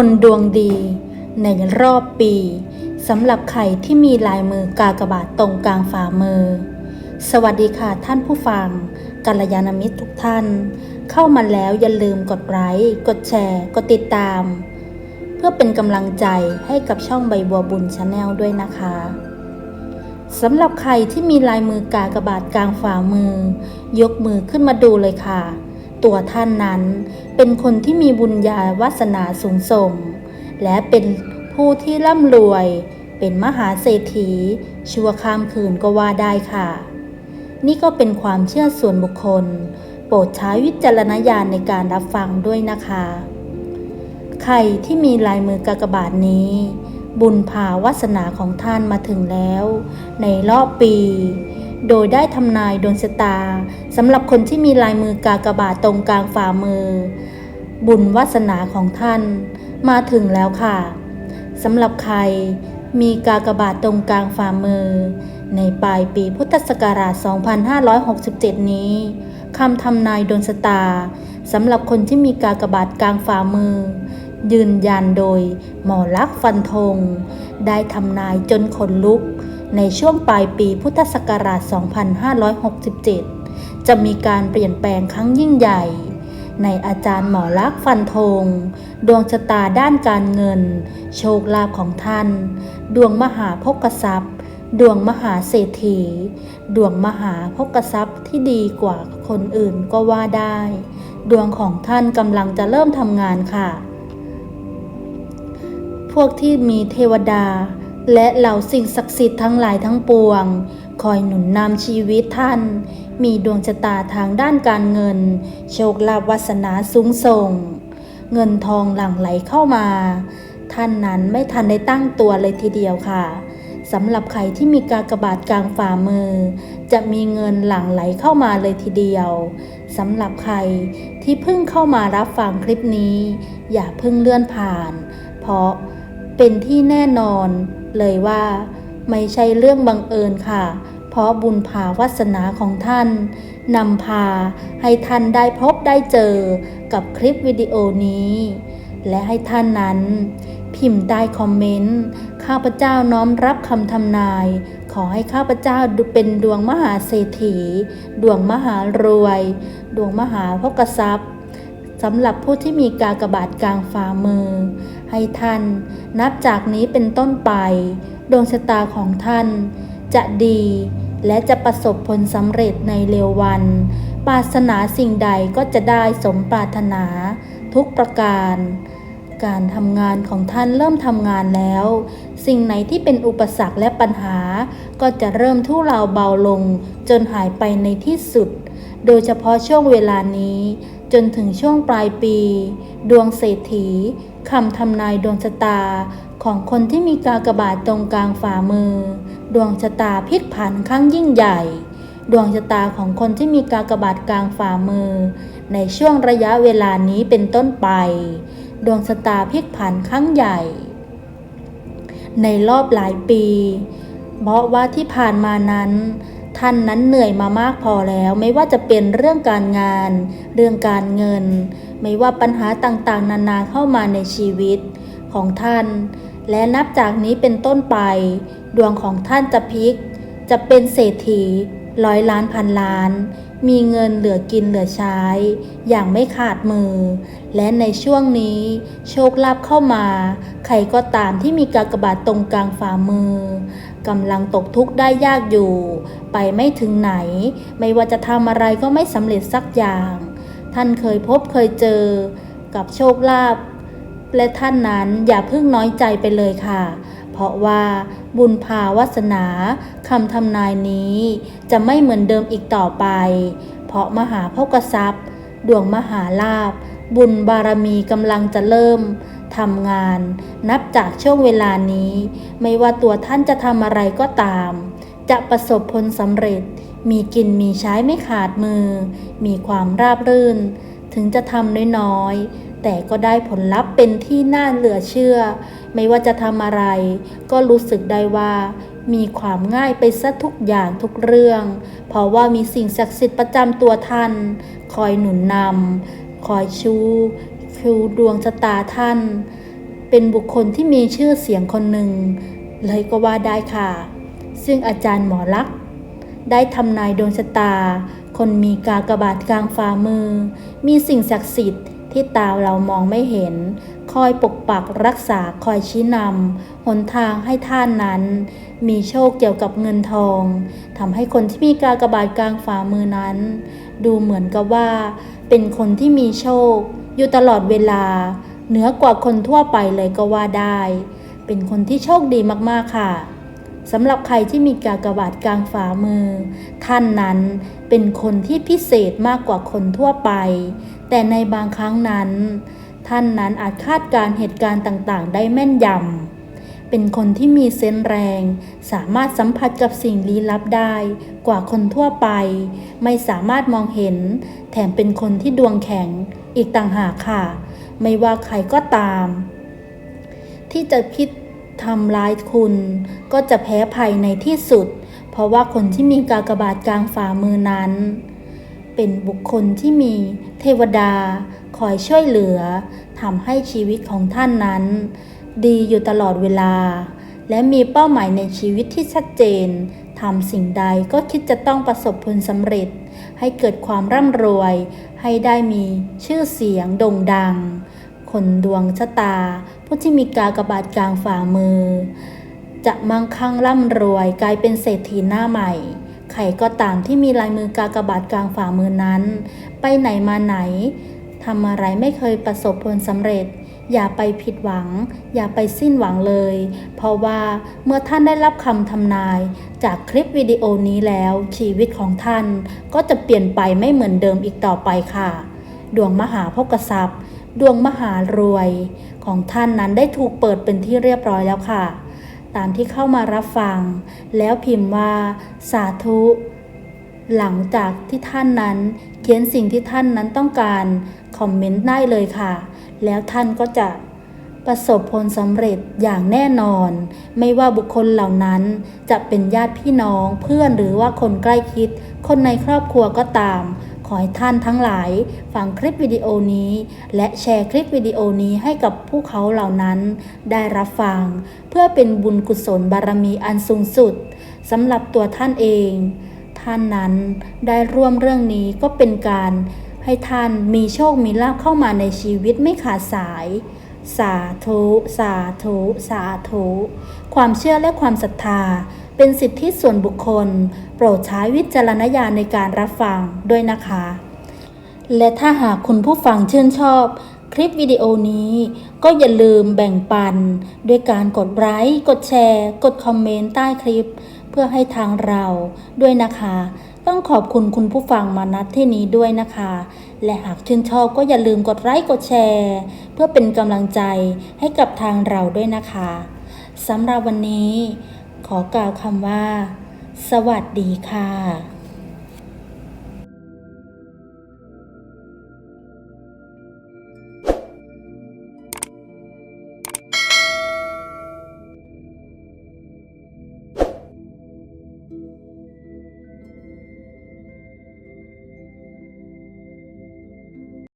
คนดวงดี ในรอบปีสำหรับใครที่มีลายมือกากบาทตรงกลางฝ่ามือ สวัสดีค่ะท่านผู้ฟังกัลยาณมิตรทุกท่าน เข้ามาแล้วอย่าลืมกดไลค์กดแชร์ กดติดตาม เพื่อเป็นกำลังใจให้กับช่องใบบัวบุญชาแนลด้วยนะคะสำหรับใครที่มีลายมือกากบาทกลางฝ่ามือ ยกมือขึ้นมาดูเลยค่ะ ตัวท่านนั้น เป็นคนที่มีบุญญาวาสนาสูงส่ง และเป็นผู้ที่ร่ำรวย เป็นมหาเศรษฐี ชั่วข้ามคืนก็ว่าได้ค่ะ นี่ก็เป็นความเชื่อส่วนบุคคล โปรดใช้วิจารณญาณในการรับฟังด้วยนะคะ ใครที่มีลายมือกากบาทนี้ บุญพาวาสนาของท่านมาถึงแล้ว ในรอบปี โดยได้ทำนายดวงชะตาสำหรับคนที่มีลายมือกากบาทตรงกลางฝ่ามือ บุญวาสนาของท่านมาถึงแล้วค่ะสำหรับใครมีกากบาทตรงกลางฝ่ามือ ในปลายปีพุทธศักราช 2567 นี้คำทำนายดวงชะตาสำหรับคนที่มีกากบาทกลางฝ่ามือ ยืนยันโดยหมอลักษณ์ฟันธงได้ทำนายจนขนลุก ในช่วงปลายปีพุทธศักราช 2567 จะมีการเปลี่ยนแปลงครั้งยิ่งใหญ่ ในอาจารย์หมอลักษ์ฟันธง ดวงชะตาด้านการเงิน โชคลาภของท่าน ดวงมหาภกทรัพย์ ดวงมหาเศรษฐี ดวงมหาภกทรัพย์ที่ดีกว่าคนอื่นก็ว่าได้ ดวงของท่านกำลังจะเริ่มทำงานค่ะ พวกที่มีเทวดา และเหล่าสิ่งศักดิ์สิทธิ์ทั้งหลายทั้งปวง คอยหนุนนำชีวิตท่าน มีดวงชะตาทางด้านการเงิน โชคลาภวาสนาสูงส่ง เงินทองหลั่งไหลเข้ามา ท่านนั้นไม่ทันได้ตั้งตัวเลยทีเดียวค่ะสำหรับใครที่มีกากบาทกลางฝ่ามือ จะมีเงินหลั่งไหลเข้ามาเลยทีเดียวสำหรับใครที่เพิ่งเข้ามารับฟังคลิปนี้ อย่าเพิ่งเลื่อนผ่าน เพราะเป็นที่แน่นอน เลยว่า ไม่ใช่เรื่องบังเอิญค่ะ เพราะบุญพาวาสนาของท่านนำพาให้ท่านได้พบได้เจอกับคลิปวิดีโอนี้ และให้ท่านนั้น พิมพ์ใต้คอมเมนต์ ข้าพเจ้าน้อมรับคำทำนาย ขอให้ข้าพเจ้าดูเป็นดวงมหาเศรษฐี ดวงมหารวย ดวงมหาพกทรัพย์ สำหรับผู้ที่มีกากบาทกลางฝ่ามือ ให้ท่านนับจากนี้เป็นต้นไป ดวงชะตาของท่าน จะดีและจะประสบผลสำเร็จในเร็ววัน ปรารถนาสิ่งใดก็จะได้สมปรารถนาทุกประการ การทำงานของท่านเริ่มทำงานแล้ว สิ่งไหนที่เป็นอุปสรรคและปัญหา ก็จะเริ่มทุเลาเบาลงจนหายไปในที่สุด โดยเฉพาะช่วงเวลานี้ จนถึงช่วงปลายปี ดวงเศรษฐีคำทำนายดวงชะตาของคนที่มีกากบาทตรงกลางฝ่ามือ ดวงชะตาพลิกผันครั้งยิ่งใหญ่ ดวงชะตาของคนที่มีกากบาทกลางฝ่ามือ ในช่วงระยะเวลานี้เป็นต้นไป ดวงชะตาพลิกผันครั้งใหญ่ ในรอบหลายปี เพราะว่าที่ผ่านมานั้น ท่านนั้นเหนื่อยมามากพอแล้ว ไม่ว่าจะเป็นเรื่องการงาน เรื่องการเงิน ไม่ว่าปัญหาต่างๆ นานาเข้ามาในชีวิตของท่าน และนับจากนี้เป็นต้นไป ดวงของท่านจะพลิก จะเป็นเศรษฐีร้อยล้านพันล้าน มีเงินเหลือกินเหลือใช้ อย่างไม่ขาดมือ และในช่วงนี้โชคลาภเข้ามา ใครก็ตามที่มีกากบาทตรงกลางฝ่ามือกำลังตกทุกข์ได้ยากอยู่ ไปไม่ถึงไหน ไม่ว่าจะทำอะไรก็ไม่สำเร็จสักอย่าง ท่านเคยพบเคยเจอ กับโชคลาภและท่านนั้นอย่าเพิ่งน้อยใจไปเลยค่ะ เพราะว่าบุญพาวาสนาคำทำนายนี้จะไม่เหมือนเดิมอีกต่อไป เพราะมหาภกทรัพย์ ดวงมหาลาภบุญบารมีกำลังจะเริ่มทำงาน นับจากช่วงเวลานี้ ไม่ว่าตัวท่านจะทำอะไรก็ตาม จะประสบผลสำเร็จ มีกินมีใช้ไม่ขาดมือ มีความราบรื่น ถึงจะทำน้อยๆ แต่ก็ได้ผลลัพธ์เป็นที่น่าเหลือเชื่อ ไม่ว่าจะทำอะไร ก็รู้สึกได้ว่า มีความง่ายไปซะทุกอย่างทุกเรื่อง เพราะว่ามีสิ่งศักดิ์สิทธิ์ประจำตัวท่าน คอยหนุนนำคอยชู ชูดวงชะตาท่าน เป็นบุคคลที่มีชื่อเสียงคนหนึ่ง เลยก็ว่าได้ค่ะ ซึ่งอาจารย์หมอลักษณ์ได้ทำนายดวงชะตา คนมีกากบาทกลางฝ่ามือ มีสิ่งศักดิ์สิทธิ์ ที่ตาเรามองไม่เห็น คอยปกปักรักษาคอยชี้นำหนทางให้ท่านนั้น มีโชคเกี่ยวกับเงินทองทำให้คนที่มีกากบาทกลางฝ่ามือนั้น ดูเหมือนกับว่า เป็นคนที่มีโชค อยู่ตลอดเวลา เหนือกว่าคนทั่วไปเลยก็ว่าได้ เป็นคนที่โชคดีมากๆค่ะสำหรับใครที่มีกากบาทกลางฝ่ามือ ท่านนั้นเป็นคนที่พิเศษมากกว่าคนทั่วไป แต่ในบางครั้งนั้น ท่านนั้นอาจคาดการณ์เหตุการณ์ต่างๆ ได้แม่นยำ เป็นคนที่มีเซนส์แรง สามารถสัมผัสกับสิ่งลี้ลับได้ กว่าคนทั่วไป ไม่สามารถมองเห็น แถมเป็นคนที่ดวงแข็งอีกต่างหากค่ะ ไม่ว่าใครก็ตาม ที่จะคิดทำร้ายคุณก็จะแพ้ภัยในที่สุด เพราะว่าคนที่มีกากบาทกลางฝ่ามือนั้น เป็นบุคคลที่มี เทวดาคอยช่วยเหลือทำให้ชีวิตของท่านนั้น ดีอยู่ตลอดเวลา และมีเป้าหมายในชีวิตที่ชัดเจนทำสิ่งใดก็คิดจะต้องประสบผลสำเร็จ ให้เกิดความร่ำรวย ให้ได้มีชื่อเสียงโด่งดัง คนดวงชะตา ผู้ที่มีกากบาทกลางฝ่ามือ จะมั่งคั่งร่ำรวยกลายเป็นเศรษฐีหน้าใหม่ ใครก็ตามที่มีลายมือกากบาทกลางฝ่ามือนั้น ไปไหนมาไหนทำอะไรไม่เคยประสบผลสำเร็จ อย่าไปผิดหวัง อย่าไปสิ้นหวังเลย เพราะว่าเมื่อท่านได้รับคำทำนาย จากคลิปวิดีโอนี้แล้ว ชีวิตของท่านก็จะเปลี่ยนไปไม่เหมือนเดิมอีกต่อไปค่ะ ดวงมหาภกทรัพย์ ดวงมหารวย ของท่านนั้นได้ถูกเปิดเป็นที่เรียบร้อยแล้วค่ะ ตามที่เข้ามารับฟัง แล้วพิมพ์ว่า สาธุ หลังจากที่ท่านนั้น เขียนสิ่งที่ท่านนั้นต้องการคอมเมนต์ได้เลยค่ะ แล้วท่านก็จะประสบผลสำเร็จอย่างแน่นอน ไม่ว่าบุคคลเหล่านั้นจะเป็นญาติพี่น้องเพื่อนหรือว่าคนใกล้ชิด คนในครอบครัวก็ตาม ขอให้ท่านทั้งหลายฟังคลิปวิดีโอนี้ และแชร์คลิปวิดีโอนี้ให้กับผู้เขาเหล่านั้น ได้รับฟัง เพื่อเป็นบุญกุศลบารมีอันสูงสุดสำหรับตัวท่านเอง ท่านนั้นได้ร่วมเรื่องนี้ก็เป็นการให้ท่านมีโชคมีลาภเข้ามาในชีวิตไม่ขาดสาย สาธุ สาธุ สาธุ ความเชื่อและความศรัทธาเป็นสิทธิส่วนบุคคล โปรดใช้วิจารณญาณในการรับฟังด้วยนะคะ และถ้าหากคุณผู้ฟังชื่นชอบ คลิปวิดีโอนี้ ก็อย่าลืมแบ่งปัน ด้วยการกดไลค์กดแชร์ กดคอมเมนต์ใต้คลิป เพื่อให้ทางเราด้วยนะคะ ต้องขอบคุณคุณผู้ฟังมานัดที่นี้ด้วยนะคะ และหากชื่นชอบก็อย่าลืมกดไลค์กดแชร์ เพื่อเป็นกำลังใจให้กับทางเราด้วยนะคะสำหรับวันนี้ ขอกล่าวคำว่า สวัสดีค่ะ